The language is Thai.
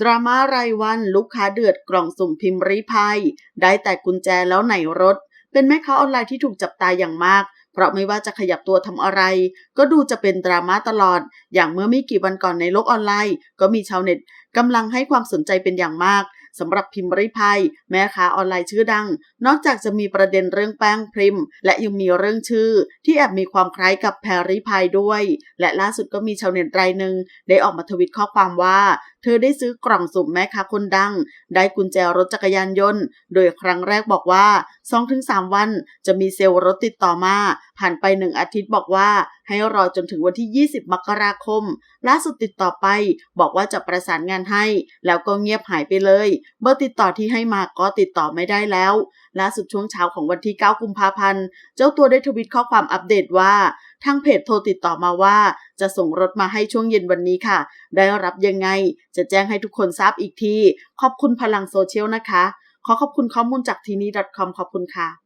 ดราม่ารายวันลูกค้าเดือดกล่องสุ่มพิมพ์ริพายได้แต่กุญแจแล้วไหนรถ เป็นแม่ค้าออนไลน์ที่ถูกจับตาอย่างมาก เพราะไม่ว่าจะขยับตัวทำอะไร ก็ดูจะเป็นดราม่าตลอด อย่างเมื่อไม่กี่วันก่อนในโลกออนไลน์ ก็มีชาวเน็ตกำลังให้ความสนใจเป็นอย่างมากสำหรับพิมพ์ริพายแม่ค้าออนไลน์ชื่อดัง นอกจากจะมีประเด็นเรื่องแป้งพริม และยังมีเรื่องชื่อ ที่แอบมีความคล้ายกับแพรริพายด้วย และล่าสุดก็มีชาวเน็ตรายหนึ่งได้ออกมาทวิตข้อความว่า ธอได้ซื้อกล่องสุ่มแม่ค้าคนดัง ได้กุญแจรถจักรยานยนต์ โดยครั้งแรกบอกว่า 2-3 วันจะมีเซลล์รถติดต่อมา ผ่านไปหนึ่งอาทิตย์บอกว่า ให้รอจนถึงวันที่ 20 มกราคม ล่าสุดติดต่อไป บอกว่าจะประสานงานให้ แล้วก็เงียบหายไปเลย เบอร์ติดต่อที่ให้มาก็ติดต่อไม่ได้แล้วล่าสุดช่วงเช้าของวันที่ 9 กุมภาพันธ์ เจ้าตัวได้ทวิตข้อความอัปเดตว่า ทางเพจโทรติดต่อมาว่า จะส่งรถมาให้ช่วงเย็นวันนี้ค่ะ ได้รับยังไง จะแจ้งให้ทุกคนทราบอีกที ขอบคุณพลังโซเชียลนะคะ ขอขอบคุณข้อมูลจากทีนี้ .com ขอบคุณค่ะ